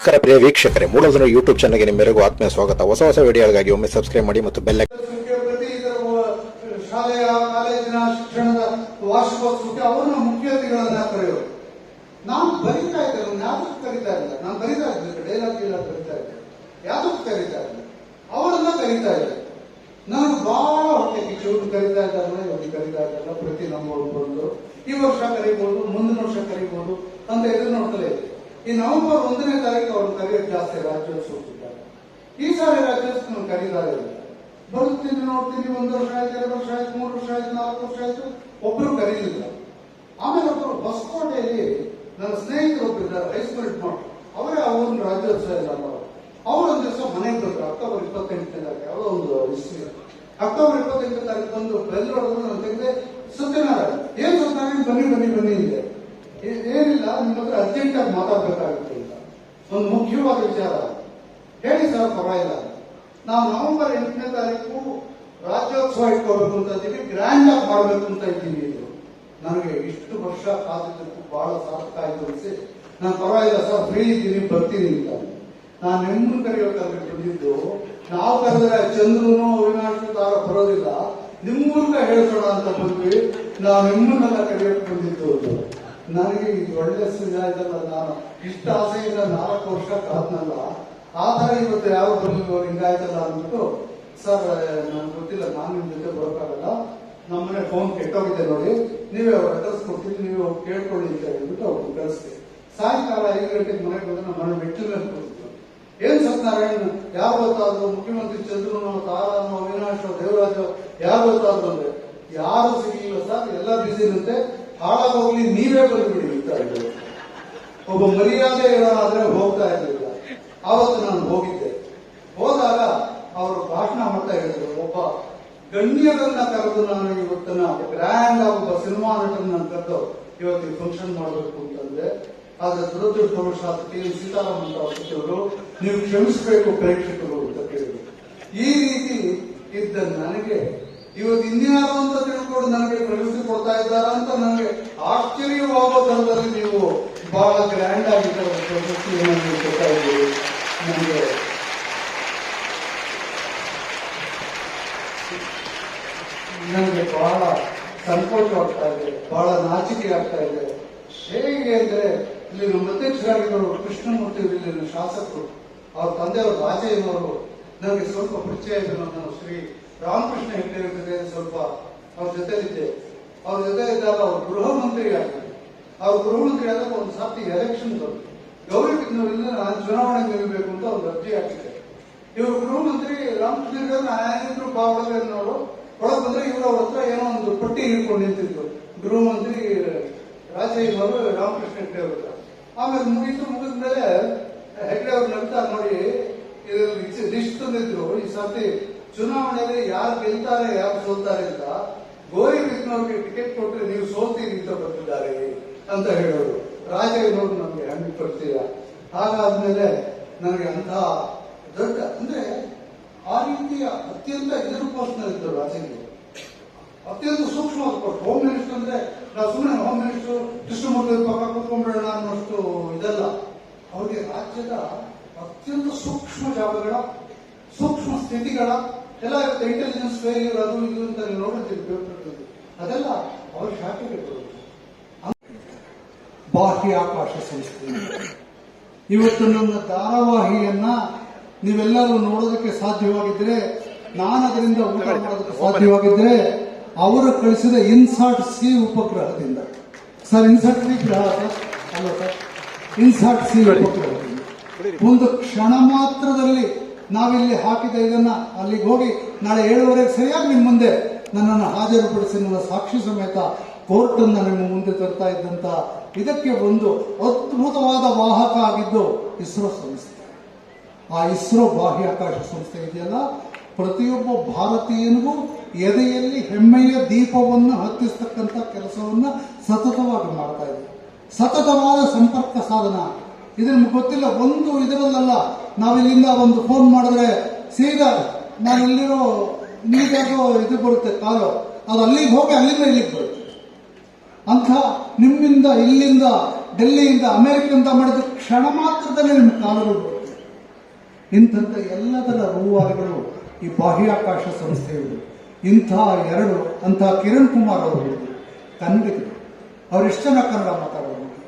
ನಮಸ್ಕಾರ ಪ್ರಿಯ ವೀಕ್ಷಕರೇ ಮೂಲಧನ ಯೂಟ್ಯೂಬ್ ಚಾನಲ್ಗೆ ನಿಮ್ಮೆಲ್ಲರಿಗೂ ಆತ್ಮೀಯ ಸ್ವಾಗತ. ಹೊಸ ಹೊಸ ವಿಡಿಯೋಗಳಿಗಾಗಿ ಒಮ್ಮೆ ಸಬ್ಸ್ಕ್ರೈಬ್ ಮಾಡಿ ಮತ್ತು ಬೆಲ್ಲ ಶಾಲೆಯ ಕಾಲೇಜಿನ ಶಿಕ್ಷಣದ ವಾರ್ಷಿಕೋತ್ಸವಕ್ಕೆ ಅವ್ರನ್ನ ಮುಖ್ಯ ಅತಿಥಿಗಳನ್ನ ಕರೆಯೋರು ನಾನು ಬರೀತಾ ಇದ್ದೆ ನಾನು ಕರಿತಾ ಇಲ್ಲ ನಾನು ಬರೀತಾ ಇದ್ದೆ ಡೈಲಾಗ್ ಇಲ್ಲ ಬರೀತಾ ಇದ್ದೆ. ಯಾವ್ದಕ್ಕೂ ಕರೀತಾ ಇಲ್ಲ ಅವರನ್ನ ಕರೀತಾ ಇದ್ದೆ. ನನಗೆ ಬಹಳ ಹೊಟ್ಟೆ ಕಿಚ್ಚು. ಕರಿತಾ ಇದ್ದಾರೆ ಇವ್ರಿಗೆ ಕರೀತಾ ಇದ್ದಾರೆ ಪ್ರತಿ ನಮ್ಮವ್ರು ಬಂದು. ಈ ವರ್ಷ ಕರಿಬಹುದು ಮುಂದಿನ ವರ್ಷ ಕರಿಬಹುದು ಅಂತ ಎದುರು ನೋಡ್ತಲೇ ಇದೆ ಈ ನವೆಂಬರ್ ಒಂದನೇ ತಾರೀಕು ಅವ್ರನ್ನ ಕರೆಯೋದು ಜಾಸ್ತಿ, ರಾಜ್ಯೋತ್ಸವ ಈ ಸಾರಿ ರಾಜ್ಯೋತ್ಸವ ಕರೀತಾರೆ ಬರುತ್ತೀನಿ ನೋಡ್ತೀನಿ, ಒಂದು ವರ್ಷ ಆಯ್ತು, ಎರಡು ವರ್ಷ ಆಯ್ತು, ಮೂರು ವರ್ಷ ಆಯ್ತು, ನಾಲ್ಕು ವರ್ಷ ಆಯ್ತು, ಒಬ್ರು ಕರೀಲಿಲ್ಲ. ಆಮೇಲೆ ಒಬ್ಬರು ಹೊಸಕೋಟೆಯಲ್ಲಿ ನನ್ನ ಸ್ನೇಹಿತರು ಒಬ್ರು ಇದ್ದಾರೆ ಹೈಸ್ಕೂಲ್ ಮಾಡಿ. ಅವರೇ ಒಂದು ರಾಜ್ಯೋತ್ಸವ ಇಲ್ಲ ಅವರು ಅವ್ರು ಒಂದು ದಿವಸ ಮನೆಗೆ ಬರ್ತಾರೆ ಅಕ್ಟೋಬರ್ ಇಪ್ಪತ್ತೆಂಟನೇ ತಾರೀಕು, ಯಾವುದೋ ಒಂದು ಹಿಸ್ಟ್ರಿ ಅಕ್ಟೋಬರ್ ಇಪ್ಪತ್ತೆಂಟನೇ ತಾರೀಕು ಬಂದು ಬೆಲ್ ಹೊಡೆದ್ರು ನಾನು ತೆಗೆದೆ ಸತ್ಯನಾರಾಯಣ. ಏನು ಸತ್ಯನಾರಾಯಣ? ಬನ್ನಿ ಬನ್ನಿ ಬನ್ನಿ ಇದೆ. ಏನಿಲ್ಲ ನಿಮ್ಮ ಹತ್ರ ಅರ್ಜೆಂಟ್ ಆಗಿ ಮಾತಾಡ್ಬೇಕಾಗುತ್ತೆ ಒಂದು ಮುಖ್ಯವಾದ ವಿಚಾರ. ಹೇಳಿ ಸರ್, ಪರವಾಗಿಲ್ಲ. ನಾವು ನವೆಂಬರ್ ಎಂಟನೇ ತಾರೀಕು ರಾಜ್ಯೋತ್ಸವ ಇಟ್ಕೋಬೇಕು ಅಂತ ಇದ್ದೀವಿ ಗ್ರ್ಯಾಂಡ್ ಆಗಿ ಮಾಡಬೇಕು ಅಂತ ಇದ್ದೀವಿ ಇದು. ನನಗೆ ಇಷ್ಟು ವರ್ಷ ಕಾದಿದ್ದಕ್ಕೂ ಬಹಳ ಸಾರ್ಥಕ ಆಯ್ತು ಅನಿಸಿ. ನಾನು ಪರವಾಗಿಲ್ಲ ಸರ್ ಫ್ರೀ ಇದ್ದೀನಿ, ಬರ್ತೀನಿ ಅಂತ. ನಾನು ನಿಮ್ಮನ್ನು ಕರೆಯೋಕ್ಕಾಗಿ ಬಂದಿದ್ದು ನಾವು ಕರೆದ್ರೆ ಚಂದ್ರನು, ಅವಿನಾಶ್ ತಾರ ಬರೋದಿಲ್ಲ. ನಿಮ್ಮ ಮೂಲಕ ಹೇಳ್ಸೋಣ ಅಂತ ಬಂದ್ವಿ. ನಾವು ನಿಮ್ಮನ್ನೆಲ್ಲ ಕರೆಯೋಕೆ ಬಂದಿದ್ದು. ನನಗೆ ಇದು ಒಳ್ಳೆ ಇದಲ್ಲ ನಾನು. ಇಷ್ಟ ಆಸೆಯಿಂದ ನಾಲ್ಕು ವರ್ಷ ಕಾದ್ನಲ್ಲ ಆತರ ತರ ಇವತ್ತು ಯಾವ ಬರ್ಲಿಲ್ಲ ಹಿಂಗಾಯ್ತಲ್ಲ ಅಂದ್ಬಿಟ್ಟು, ಸರ್ ನನ್ಗೆ ಗೊತ್ತಿಲ್ಲ, ನಾನು ನಿಮ್ ಜೊತೆ ಬರೋಕ್ಕಾಗಲ್ಲ. ನಮ್ಮನೆ ಫೋನ್ ಕೆಟ್ಟೋಗಿದೆ ನೋಡಿ. ನೀವೇ ಅವ್ರ ಅಡ್ರೆಸ್ ಕೊಡ್ತೀನಿ, ನೀವು ಕೇಳ್ಕೊಳ್ಳಿ ಅಂತ ಹೇಳ್ಬಿಟ್ಟು ಅವ್ರನ್ನ ಕಳಿಸ್ತೀವಿ ಸಾಯಂಕಾಲ ಐದು ಗಂಟೆಗೆ ಮನೆಗೆ ಬಂದ್ರೆ ನಮ್ಮ ಮನೆ ಮೆಟ್ಟಿಲ ಮೇಲೆ ಕೂತಿದ್ರು ಏನ್ ಸತ್ಯನಾರಾಯಣ ಯಾರು ಗೊತ್ತಾದ್ರು? ಮುಖ್ಯಮಂತ್ರಿ ಚಂದ್ರನು ತಾರನೋ ಅವಿನಾಶ್, ದೇವರಾಜ, ಯಾರು ಗೊತ್ತಾದ್ರು ಅಂದ್ರೆ? ಯಾರು ಸಿಗಲಿಲ್ಲ ಸರ್? ಎಲ್ಲ ಬಿಸಿ ಇರುತ್ತೆ. ಹಾಳಾಗೋಗ್ಲಿ ನೀವೇ ಬಂದ್ಬಿಡಿ ಅಂತ ಹೇಳಿದ್ರು. ಒಬ್ಬ ಮರ್ಯಾದೆ ಇರೋನಾದ್ರೆ ಹೋಗ್ತಾ ಇರಲಿಲ್ಲ. ಆವತ್ತು ನಾನು ಹೋಗಿದ್ದೆ. ಹೋದಾಗ ಅವರು ಭಾಷಣ ಮಾಡ್ತಾ ಹೇಳಿದ್ರು, ಒಬ್ಬ ಗಣ್ಯರನ್ನ ಕರೆದು ನಾನು ಇವತ್ತನ್ನ ಗ್ರ್ಯಾಂಡ್ ಒಬ್ಬ ಸಿನಿಮಾ ನಟನ್ನ ಕರೆದು ಇವತ್ತು ಫಂಕ್ಷನ್ ಮಾಡಬೇಕು ಅಂತಂದ್ರೆ ಆದ್ರೆ ದುರದೃಷ್ಟವಶಾತ್ ಎನ್. ಸೀತಾರಾಮನ್ ರಾವ್ ಸಚಿವರು ನೀವು ಕ್ಷಮಿಸಬೇಕು ಪ್ರೇಕ್ಷಕರು ಅಂತ ಕೇಳಿದ್ರು. ಈ ರೀತಿ ಇದ್ದ ನನಗೆ ಇವತ್ತು ಇನ್ಯಾರು ಅಂತ ತಿಳ್ಕೊಂಡು ನನಗೆ ಪ್ರಶಸ್ತಿ ಕೊಡ್ತಾ ಇದ್ದಾರ ಅಂತ ನನಗೆ ಆಶ್ಚರ್ಯವಾಗೋ ನೀವು ಬಹಳ ಗ್ರ್ಯಾಂಡ್ ಆಗಿ ಕೊಡ್ತಾ ನನಗೆ ನನಗೆ ಬಹಳ ಸಂತೋಷವಾಗ್ತಾ ಇದೆ, ಬಹಳ ನಾಚಿಕೆ ಆಗ್ತಾ ಇದೆ. ಹೇಗೆ ಅಂದ್ರೆ ಇಲ್ಲಿ ನಮ್ಮ ಕೃಷ್ಣಮೂರ್ತಿ ಇಲ್ಲಿನ ಶಾಸಕರು, ಅವ್ರ ತಂದೆಯವರು ರಾಜಯ್ಯನವರು ನನಗೆ ಸ್ವಲ್ಪ ಪರಿಚಯ ಇದೆ ಶ್ರೀ ರಾಮಕೃಷ್ಣ ಹೆಗ್ಡೆ ಸ್ವಲ್ಪ ಅವ್ರ ಜೊತೆಲಿದ್ದೆ. ಅವ್ರ ಜೊತೆ ಇದ್ದಾಗ ಅವ್ರು ಗೃಹ ಮಂತ್ರಿ ಆಗಿದ್ರು ಅವ್ರು ಗೃಹ ಮಂತ್ರಿ ಆದಾಗ ಒಂದು ಸರ್ತಿ ಎಲೆಕ್ಷನ್ ಬಂತು. ಗೌರಿ ಬಿದ್ದವರಿಂದ ನಾನು ಚುನಾವಣೆ ನಿಲ್ಲಬೇಕು ಅಂತ ಅವ್ರು ಅರ್ಜಿ ಹಾಕಿದ್ರು ಇವರು ಗೃಹ ಮಂತ್ರಿ ರಾಮಕೃಷ್ಣ ಬಾವಳಿ ಅನ್ನೋರು. ಒಳಗೆ ಬಂದ್ರೆ ಇವರು ಅವ್ರ ಹತ್ರ ಏನೋ ಒಂದು ಪಟ್ಟಿ ಹಿಡ್ಕೊಂಡು ನಿಂತಿದ್ರು. ಗೃಹ ಮಂತ್ರಿ ರಾಜಯ್ಯನವರು ರಾಮಕೃಷ್ಣ ಹೆಗ್ಡೆ ಅವ್ರ ಆಮೇಲೆ ಮುಗಿದು ಮುಗಿದ ಮೇಲೆ ಹೆಗ್ಡೆ ಅವ್ರು ನಗ್ತಾ ನೋಡಿ ಇದ್ರಲ್ಲಿ ಲಿಸ್ಟ್ ತಂದಿದ್ರು. ಈ ಸರ್ತಿ ಚುನಾವಣೆಯಲ್ಲಿ ಯಾರು ಗೆಲ್ತಾರೆ, ಯಾರು ಸೋಲ್ತಾರೆ ಅಂತ ಗೋರಿ ಬಿದ್ದವ್ರಿಗೆ ಟಿಕೆಟ್ ಕೊಟ್ಟರೆ ನೀವು ಸೋಲ್ತೀರಿ ಅಂತ ಬರ್ತಿದ್ದಾರೆ ಅಂತ ಹೇಳೋರು. ರಾಜಯ್ಯನವರು ನಮಗೆ ಹಣ್ಣು ಕೊಡ್ತೀರ ಹಾಗಾದ್ಮೇಲೆ ನನಗೆ ಅಂತ ದೊಡ್ಡ, ಅಂದ್ರೆ ಆ ರೀತಿಯ ಅತ್ಯಂತ ಇದ್ರ ಪೋಸ್ಟ್ನಲ್ಲಿ ಇದ್ದರು ರಾಜಕೀಯ ಅತ್ಯಂತ ಸೂಕ್ಷ್ಮವಾದ ಪೋಸ್ಟ್ ಹೋಮ್ ಮಿನಿಸ್ಟರ್ ಅಂದ್ರೆ ನಾವು ಸುಮ್ಮನೆ ಹೋಮ್ ಮಿನಿಸ್ಟರ್ ಕೃಷ್ಣಮೂರ್ತಿ ಪಕ್ಕ ಕೂತ್ಕೊಂಡ್ಬಿಡೋಣ ಅನ್ನೋಷ್ಟು ಇದಲ್ಲ. ಅವರಿಗೆ ರಾಜ್ಯದ ಅತ್ಯಂತ ಸೂಕ್ಷ್ಮ ಜಾಗಗಳ, ಸೂಕ್ಷ್ಮ ಸ್ಥಿತಿಗಳ ಎಲ್ಲ ಇವತ್ತು ಇಂಟೆಲಿಜೆನ್ಸ್ ಫೇಲ್ಯೂರ್ ಅದು ಇದು ಅಂತ ನೀವು ನೋಡಿರ್ತೀವಿ ಪೇಪರ್ಗಳಲ್ಲಿ ಅದೆಲ್ಲ ಅವ್ರ ಶಾಖೆಗೆ ಬರುತ್ತೆ. ಬಾಹ್ಯಾಕಾಶ ಸಂಸ್ಥೆ ಇವತ್ತು ನನ್ನ ಧಾರಾವಾಹಿಯನ್ನ ನೀವೆಲ್ಲರೂ ನೋಡೋದಕ್ಕೆ ಸಾಧ್ಯವಾಗಿದ್ರೆ, ನಾನು ಅದರಿಂದ ಊಟ ಮಾಡೋದಕ್ಕೆ ಸಾಧ್ಯವಾಗಿದ್ರೆ, ಅವರು ಕಳಿಸಿದ ಇನ್ಸಾಟ್ ಸಿ ಉಪಗ್ರಹದಿಂದ. ಸರ್ ಇನ್ಸಾಟ್ ಸಿ ಗ್ರಹ ಸರ್? ಅಲ್ಲ ಸರ್. ಇನ್ಸಾಟ್ ಸಿ ಉಪಗ್ರಹದಿಂದ. ಒಂದು ಕ್ಷಣ ಮಾತ್ರದಲ್ಲಿ ನಾವಿಲ್ಲಿ ಹಾಕಿದ ಇದನ್ನ ಅಲ್ಲಿಗೆ ಹೋಗಿ ನಾಳೆ ಏಳುವರೆಗೆ ಸರಿಯಾಗಿ ನಿಮ್ಮ ಮುಂದೆ ನನ್ನನ್ನು ಹಾಜರುಪಡಿಸಿ ನನ್ನ ಸಾಕ್ಷಿ ಸಮೇತ ಕೋರ್ಟ್ ಅನ್ನ ನಿಮ್ಮ ಮುಂದೆ ತರ್ತಾ ಇದ್ದಂತ ಇದಕ್ಕೆ ಒಂದು ಅದ್ಭುತವಾದ ವಾಹಕ ಆಗಿದ್ದು ಇಸ್ರೋ ಸಂಸ್ಥೆ. ಆ ಇಸ್ರೋ ಬಾಹ್ಯಾಕಾಶ ಸಂಸ್ಥೆ ಇದೆಯಲ್ಲ? ಪ್ರತಿಯೊಬ್ಬ ಭಾರತೀಯನಿಗೂ ಎದೆಯಲ್ಲಿ ಹೆಮ್ಮೆಯ ದೀಪವನ್ನು ಹತ್ತಿಸ್ತಕ್ಕಂಥ ಕೆಲಸವನ್ನ ಸತತವಾಗಿ ಮಾಡ್ತಾ ಇದೆ. ಸತತವಾದ ಸಂಪರ್ಕ ಸಾಧನ. ಇದನ್ನು ಗೊತ್ತಿಲ್ಲ, ಒಂದು ಇದರಲ್ಲ ನಾವಿಲ್ಲಿಂದ ಒಂದು ಫೋನ್ ಮಾಡಿದ್ರೆ ಸೀದಾ ನಾನು ಇಲ್ಲಿರೋ ನಿಮಗಾಗೋ ಇದು ಬರುತ್ತೆ ಕಾಲು. ಅದು ಅಲ್ಲಿಗೆ ಹೋಗಿ ಅಲ್ಲಿಂದ ಇಲ್ಲಿಗೆ ಬರುತ್ತೆ. ಅಂಥ ನಿಮ್ಮಿಂದ ಇಲ್ಲಿಂದ ಡೆಲ್ಲಿಯಿಂದ ಅಮೆರಿಕದಿಂದ ಮಾಡಿದ ಕ್ಷಣ ಮಾತ್ರದಲ್ಲಿ ನಿಮ್ಮ ಕಾಲುಗಳು ಬರುತ್ತೆ. ಇಂಥಂಥ ಎಲ್ಲದರ ರೂವಾರಿಗಳು ಈ ಬಾಹ್ಯಾಕಾಶ ಸಂಸ್ಥೆಯವರು. ಇಂಥ ಎರಡು ಅಂತ ಕಿರಣ್ ಕುಮಾರ್ ಅವರು ಕನ್ನಡಿಗರು ಅವ್ರು ಎಷ್ಟು ಜನ ಕನ್ನಡ ಮಾತಾಡೋರು?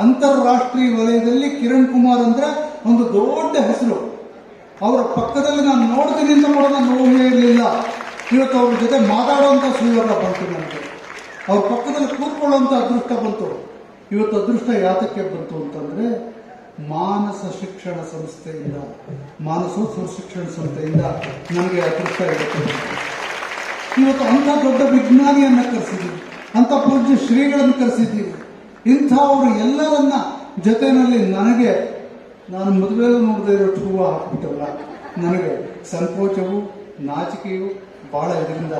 ಅಂತಾರಾಷ್ಟ್ರೀಯ ವಲಯದಲ್ಲಿ ಕಿರಣ್ ಕುಮಾರ್ ಅಂದ್ರೆ ಒಂದು ದೊಡ್ಡ ಹೆಸರು. ಅವರ ಪಕ್ಕದಲ್ಲಿ ನಾನು ನೋಡ್ತೀನಿ ಅಂತ ಕೂಡ ಇರಲಿಲ್ಲ. ಇವತ್ತು ಅವ್ರ ಜೊತೆ ಮಾತಾಡುವಂಥ ಸುಯೋಗ ಬಂತು ನನಗೆ. ಅವ್ರ ಪಕ್ಕದಲ್ಲಿ ಕೂತ್ಕೊಳ್ಳುವಂಥ ಅದೃಷ್ಟ ಬಂತು. ಇವತ್ತು ಅದೃಷ್ಟ ಯಾತಕ್ಕೆ ಬಂತು ಅಂತಂದ್ರೆ ಮಾನಸ ಶಿಕ್ಷಣ ಸಂಸ್ಥೆಯಿಂದ, ಮಾನಸೋತ್ಸವ ಶಿಕ್ಷಣ ಸಂಸ್ಥೆಯಿಂದ ನನಗೆ ಅದೃಷ್ಟ ಇವತ್ತು ಇವತ್ತು ಅಂಥ ದೊಡ್ಡ ವಿಜ್ಞಾನಿಯನ್ನ ಕರೆಸಿದ್ದೀವಿ ಅಂಥ ಪೂಜ್ಯ ಶ್ರೀಗಳನ್ನು ಕರೆಸಿದ್ದೀವಿ ಇಂಥವರು ಎಲ್ಲರನ್ನ ಜೊತೆಯಲ್ಲಿ ನನಗೆ, ನಾನು ಮದುವೆ ನೋಡದೇ ಇರೋ ಹೂವು ಹಾಕಿಬಿಟ್ಟಲ್ಲ ನನಗೆ ಸಂಕೋಚವು, ನಾಚಿಕೆಯು ಬಹಳ ಇದರಿಂದ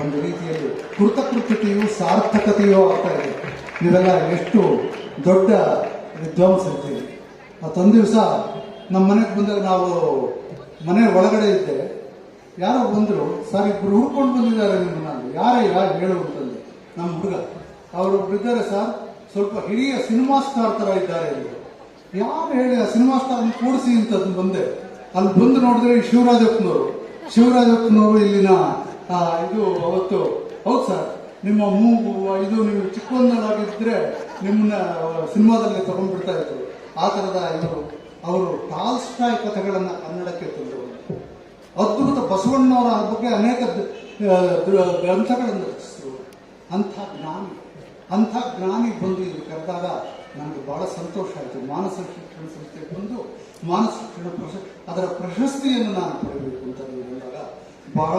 ಒಂದು ರೀತಿಯಲ್ಲಿ ಕೃತಕೃತ್ಯತೆಯು, ಸಾರ್ಥಕತೆಯೂ ಆಗ್ತಾ ಇದೆ. ಇದೆಲ್ಲ ಎಷ್ಟು ದೊಡ್ಡ ವಿದ್ವಾಂಸ ಇದ್ದೀವಿ ಮತ್ತೊಂದು ದಿವಸ ನಮ್ಮ ಮನೆಗೆ ಬಂದಾಗ ನಾವು ಮನೆ ಒಳಗಡೆ ಇದ್ದೆ. ಯಾರೋ ಬಂದರು, ಸರ್ ಇಬ್ಬರು ಹುಡ್ಕೊಂಡು ಬಂದಿದ್ದಾರೆ ನಿಮ್ಮನ್ನ. ಯಾರೇ ಯಾರು ಹೇಳು ಅಂತಂದೆ. ನಮ್ಮ ಹುಡುಗ, ಅವರು ಇದ್ದಾರೆ ಸರ್ ಸ್ವಲ್ಪ ಹಿರಿಯ ಸಿನಿಮಾ ಸ್ಟಾರ್ ತರ ಇದ್ದಾರೆ ಯಾರು ಹೇಳಿ ಆ ಸಿನಿಮಾ ಸ್ಟಾರ್ ಕೂಡಿಸಿ ಅಂತ ಬಂದೆ. ಅಲ್ಲಿ ಬಂದು ನೋಡಿದ್ರೆ ಶಿವರಾಜಪ್ಪನವರು ಶಿವರಾಜಪ್ಪನವರು ಇಲ್ಲಿನ ಇದು ಅವತ್ತು. ಹೌದು ಸರ್, ನಿಮ್ಮ ಮೂಗು ಇದು ನೀವು ಚಿಕ್ಕವನ್ನಾಗಿದ್ರೆ ನಿಮ್ಮನ್ನ ಸಿನಿಮಾದಲ್ಲಿ ತಗೊಂಡ್ಬಿಡ್ತಾ ಇದ್ರು. ಆ ಥರದ ಇವರು ಅವರು ಟಾಲ್ಸ್ಟಾಯ್ ಕಥೆಗಳನ್ನ ಕನ್ನಡಕ್ಕೆ ತಂದರು. ಅದ್ಭುತ ಬಸವಣ್ಣವರ ಬಗ್ಗೆ ಅನೇಕ ಗ್ರಂಥಗಳನ್ನು ರಚಿಸಿದ್ರು. ಅಂಥ ಜ್ಞಾನಿ. ಅಂಥ ಜ್ಞಾನಿ ಬಂದು ಇಲ್ಲಿ ಕರೆದಾಗ ನನಗೆ ಬಹಳ ಸಂತೋಷ ಆಯಿತು. ಮಾನಸ ಶಿಕ್ಷಣ ಸಂಸ್ಥೆಗೆ ಬಂದು ಮಾನಸ ಶಿಕ್ಷಣ ಪ್ರಶ ಅದರ ಪ್ರಶಸ್ತಿಯನ್ನು ನಾನು ಪಡೆಯಬೇಕು ಅಂತ ನೀವು ಬಂದಾಗ ಬಹಳ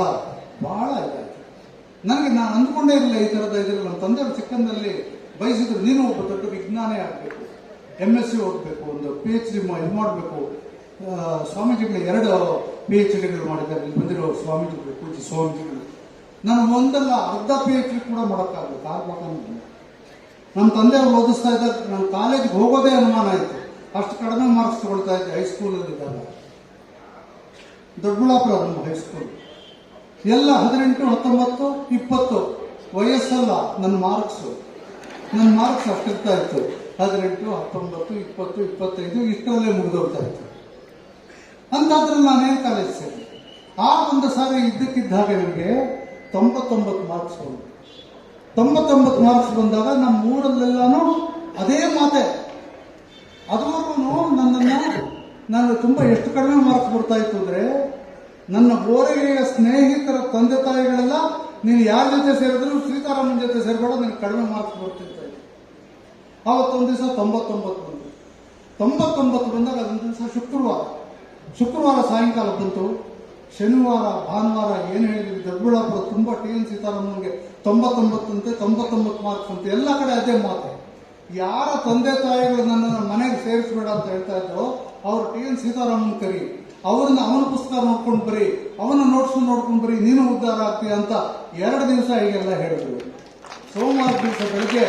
ಬಹಳ ಇದಾಯಿತು. ನನಗೆ ನಾನು ಅಂದ್ಕೊಂಡೇ ಇರಲಿಲ್ಲ ಈ ಥರದ ಇದರಲ್ಲಿ. ನಮ್ಮ ತಂದೆಯವರು ಚಿಕ್ಕಂದಲ್ಲಿ ಬಯಸಿದ್ರು, ನೀನು ಒಬ್ಬ ದೊಡ್ಡ ವಿಜ್ಞಾನೇ ಆಗಬೇಕು ಎಂ ಎಸ್ ಸಿ ಓದಬೇಕು, ಒಂದು ಪಿ ಎಚ್ ಡಿ ಇದು ಮಾಡಬೇಕು. ಸ್ವಾಮೀಜಿಗಳು ಎರಡು ಪಿ ಎಚ್ ಡಿಗಳು ಮಾಡಿದ್ದಾರೆ. ಇಲ್ಲಿ ಬಂದಿರೋ ಸ್ವಾಮೀಜಿಗಳು ಪೂಜೆ ಸ್ವಾಮೀಜಿಗಳು. ನಾನು ಒಂದಲ್ಲ, ಅರ್ಧ ಪಿ ಎಚ್ ಡಿ ಕೂಡ ಮಾಡೋಕ್ಕಾಗಲ್ಲ. ಕಾರ್ಬೇಕಾದ್ರೆ ನಮ್ಮ ತಂದೆಯವರು ಓದಿಸ್ತಾ ಇದ್ದಾರೆ. ನಾನು ಕಾಲೇಜ್ಗೆ ಹೋಗೋದೇ ಅನುಮಾನ ಆಯಿತು. ಅಷ್ಟು ಕಡಿಮೆ ಮಾರ್ಕ್ಸ್ ತಗೊಳ್ತಾ ಇದ್ದೆ. ಹೈಸ್ಕೂಲಲ್ಲಿ ಇದ್ದಾಗ. ದೊಡ್ಡಬಳ್ಳಾಪುರ ನಮ್ಮ ಹೈಸ್ಕೂಲ್ ಎಲ್ಲ ಹದಿನೆಂಟು, ಹತ್ತೊಂಬತ್ತು, ಇಪ್ಪತ್ತು ವಯಸ್ಸಲ್ಲ ನನ್ನ ಮಾರ್ಕ್ಸು ನನ್ನ ಮಾರ್ಕ್ಸ್ ಅಷ್ಟಿರ್ತಾ ಇತ್ತು. ಹದಿನೆಂಟು, ಹತ್ತೊಂಬತ್ತು, ಇಪ್ಪತ್ತು, ಇಪ್ಪತ್ತೈದು ಇಷ್ಟರಲ್ಲೇ ಮುಗಿದೋಗ್ತಾ ಇತ್ತು. ಅಂತಾದ್ರೆ ನಾನೇನು ಕಾಲೇಜ್ ಸೇರಿ ಆ ಒಂದು ಸಾರಿ ಇದ್ದಕ್ಕಿದ್ದಾಗ ನನಗೆ ತೊಂಬತ್ತೊಂಬತ್ತು ಮಾರ್ಕ್ಸ್ ಬಂತು. ತೊಂಬತ್ತೊಂಬತ್ತು ಮಾರ್ಕ್ಸ್ ಬಂದಾಗ ನಮ್ಮ ಊರಲ್ಲೆಲ್ಲಾನು ಅದೇ ಮಾತೆ. ಅದುವರೆಗೂ ನನ್ನನ್ನು ನಾನು ತುಂಬ ಎಷ್ಟು ಕಡಿಮೆ ಮಾರ್ಕ್ಸ್ ಬರ್ತಾ ಇತ್ತು ಅಂದರೆ ನನ್ನ ಓರೆಗೆಯ ಸ್ನೇಹಿತರ ತಂದೆ ತಾಯಿಗಳೆಲ್ಲ ನೀನು ಯಾರ ಜೊತೆ ಸೇರಿದ್ರು ಸೀತಾರಾಮನ್ ಜೊತೆ ಸೇರ್ಬೇಡ ನಿನಗೆ ಕಡಿಮೆ ಮಾರ್ಕ್ಸ್ ಬರ್ತಿರ್ತಾ ಇತ್ತು ಆವತ್ತೊಂದು ದಿವಸ ತೊಂಬತ್ತೊಂಬತ್ತು ಬಂತು. ತೊಂಬತ್ತೊಂಬತ್ತು ಬಂದಾಗ ಅದೊಂದು ದಿವಸ ಶುಕ್ರವಾರ. ಶುಕ್ರವಾರ ಸಾಯಂಕಾಲ ಬಂತು. ಶನಿವಾರ, ಭಾನುವಾರ ಏನು ಹೇಳಿದ್ರು ದೊಡ್ಡಬಳ್ಳಾಪುರ ತುಂಬ ಟಿ ಎನ್ ಸೀತಾರಾಮನ್ಗೆ ತೊಂಬತ್ತೊಂಬತ್ತಂತೆ ತೊಂಬತ್ತೊಂಬತ್ತು ಮಾರ್ಕ್ಸ್ ಅಂತೆ, ಎಲ್ಲ ಕಡೆ ಅದೇ ಮಾತು. ಯಾರ ತಂದೆ ತಾಯಿಗಳು ನನ್ನನ್ನು ಮನೆಗೆ ಸೇರಿಸ್ಬೇಡ ಅಂತ ಹೇಳ್ತಾ ಇದ್ರು ಅವರು ಟಿ ಎನ್ ಸೀತಾರಾಮನ್ ಕರಿ. ಅವ್ರನ್ನ ಅವನ ಪುಸ್ತಕ ನೋಡ್ಕೊಂಡು ಬರಿ, ಅವನ ನೋಟ್ಸ್ ನೋಡ್ಕೊಂಡು ಬರಿ, ನೀನು ಉದ್ಧಾರ ಆಗ್ತೀಯ ಅಂತ ಎರಡು ದಿವಸ ಹೀಗೆಲ್ಲ ಹೇಳಿದ್ರು. ಸೋಮವಾರ ದಿವಸ ಬೆಳಗ್ಗೆ,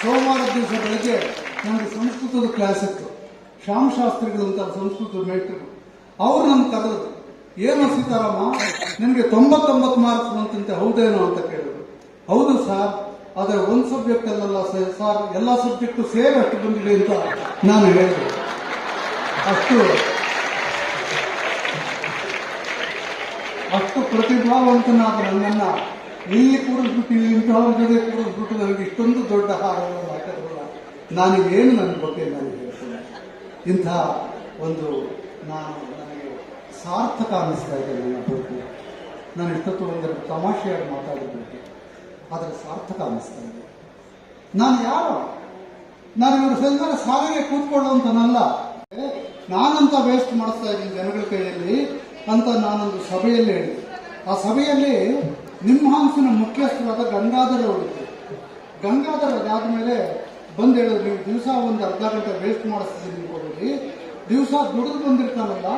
ಸೋಮವಾರ ದಿವಸ ಬೆಳಗ್ಗೆ ನನಗೆ ಸಂಸ್ಕೃತದ ಕ್ಲಾಸ್ ಇತ್ತು. ಶ್ಯಾಮಶಾಸ್ತ್ರಿಗಳು ಅಂತ ಸಂಸ್ಕೃತ ಮೇಟ್ರು ಅವ್ರು ನನ್ನ ಕರೆದ್ರು ಏನು ಸೀತಾರಾಮ? ನಿನಗೆ ತೊಂಬತ್ತೊಂಬತ್ತು ಮಾರ್ಕ್ಸ್ ಬಂತಂತೆ, ಹೌದೇನೋ ಅಂತ ಕೇಳಿದ್ರು. ಹೌದು ಸರ್, ಆದರೆ ಒಂದು ಸಬ್ಜೆಕ್ಟ್ ಅಲ್ಲ ಸರ್ ಎಲ್ಲ ಸಬ್ಜೆಕ್ಟು ಸೇಮ್ ಅಷ್ಟು ಬಂದಿದೆ ಅಂತ ನಾನು ಹೇಳಿದೆ. ಅಷ್ಟು ಅಷ್ಟು ಪ್ರತಿಭಾವಂತನಾದ ನನ್ನ ಇಲ್ಲಿ ಕೂರಿಸ್ಬಿಟ್ಟು ಇಲ್ಲಿ ಜೊತೆ ಕೂರಿಸ್ಬಿಟ್ಟು ನನಗೆ ಇಷ್ಟೊಂದು ದೊಡ್ಡ ಹಾರವನ್ನು ಹಾಕಿದ್ರಲ್ಲ ನಾನು ಏನು ನನ್ನ ಬಗ್ಗೆ ನಾನು ಹೇಳ್ತೇನೆ. ಇಂಥ ಒಂದು ನಾನು ಸಾರ್ಥಕ ಅನ್ನಿಸ್ತಾ ಇದೆ ನನ್ನ ಬದುಕು ನಾನು ಇಷ್ಟೊತ್ತು ಒಂದೆರಡು ತಮಾಷೆಯಾಗಿ ಮಾತಾಡಿದ್ದೆ ಆದರೆ ಸಾರ್ಥಕ ಅನ್ನಿಸ್ತಾ ಇದೆ. ನಾನು ಯಾರು? ನಾನು ಇವರು ಸಂಸಾರ ಸಾಲಿಗೆ ಕೂತ್ಕೊಳ್ಳುವಂತನಲ್ಲ. ನಾನಂತ ವೇಸ್ಟ್ ಮಾಡಿಸ್ತಾ ಇದ್ದೀನಿ ಜನಗಳ ಕೈಯಲ್ಲಿ ಅಂತ ನಾನೊಂದು ಸಭೆಯಲ್ಲಿ ಹೇಳಿದೆ. ಆ ಸಭೆಯಲ್ಲಿ ನಿಮ್ಹಾಂಸಿನ ಮುಖ್ಯಸ್ಥರಾದ ಗಂಗಾಧರ ಅವರಿದ್ದರು ಗಂಗಾಧರ ಅದಾದ್ಮೇಲೆ ಬಂದು ಹೇಳಿದ್ರು, ನೀವು ದಿವಸ ಒಂದು ಅರ್ಧ ಗಂಟೆ ವೇಸ್ಟ್ ಮಾಡಿಸ್ತಿದ್ದೀನಿ ಹೋಗಿ ದಿವಸ ದುಡಿದು ಬಂದಿರ್ತಾನಲ್ಲ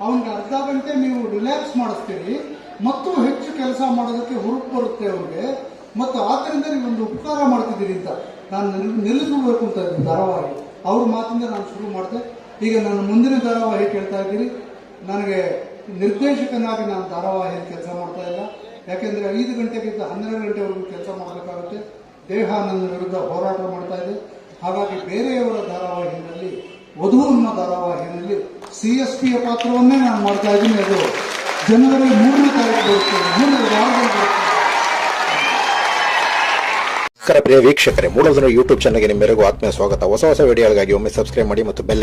ಅವನಿಗೆ ಅರ್ಧ ಗಂಟೆ ನೀವು ರಿಲ್ಯಾಕ್ಸ್ ಮಾಡಿಸ್ತೀರಿ, ಮತ್ತು ಹೆಚ್ಚು ಕೆಲಸ ಮಾಡೋದಕ್ಕೆ ಹುರುಪು ಬರುತ್ತೆ ಅವನಿಗೆ. ಮತ್ತು ಆದ್ದರಿಂದ ಒಂದು ಉಪಕಾರ ಮಾಡ್ತಿದ್ದೀರಿ ಅಂತ ನಾನು ನಿಲ್- ನಿಲ್ಲಿಸ್ಬಿಡ್ಬೇಕು ಅಂತ ಇದ್ದೀನಿ ಧಾರಾವಾಹಿ. ಅವ್ರ ಮಾತಿಂದ ನಾನು ಶುರು ಮಾಡಿದೆ. ಈಗ ನಾನು ಮುಂದಿನ ಧಾರಾವಾಹಿ ಕೇಳ್ತಾ ಇದ್ದೀನಿ ನನಗೆ ನಿರ್ದೇಶಕನಾಗಿ ನಾನು ಧಾರಾವಾಹಿಯಲ್ಲಿ ಕೆಲಸ ಮಾಡ್ತಾ ಇಲ್ಲ. ಯಾಕೆಂದರೆ ಐದು ಗಂಟೆಗಿಂತ ಹನ್ನೆರಡು ಗಂಟೆವರೆಗೂ ಕೆಲಸ ಮಾಡಬೇಕಾಗುತ್ತೆ. ದೇಹ ನನ್ನ ವಿರುದ್ಧ ಹೋರಾಟ ಮಾಡ್ತಾ ಇದೆ. ಹಾಗಾಗಿ ಬೇರೆಯವರ ಧಾರಾವಾಹಿನಲ್ಲಿ ವಧು ಅನ್ನೋ ಧಾರಾವಾಹಿನಲ್ಲಿ ಸಿ ಎಸ್ ಪಿಯ ಪಾತ್ರವನ್ನೇ ನಾನು ಮಾಡ್ತಾ ಇದ್ದೀನಿ. ಅದು ಜನವರಿ ಮೂರನೇ ತಾರೀಕು ಬರುತ್ತೆ. ಮೂರನೇ ವಾರದಲ್ಲಿ ನಮಸ್ಕಾರ ಪ್ರಿಯ ವೀಕ್ಷಕರೇ. ಮೂಲಧನ ಯೂಟ್ಯೂಬ್ ಚಾನಲ್ಗೆ ನಿಮ್ಮೆಲ್ಲರಿಗೂ ಆತ್ಮೀಯ ಸ್ವಾಗತ. ಹೊಸ ಹೊಸ ವಿಡಿಯೋಗಳಿಗಾಗಿ ಒಮ್ಮೆ ಸಬ್ಸ್ಕ್ರೈಬ್ ಮಾಡಿ ಮತ್ತು ಬೆಲ್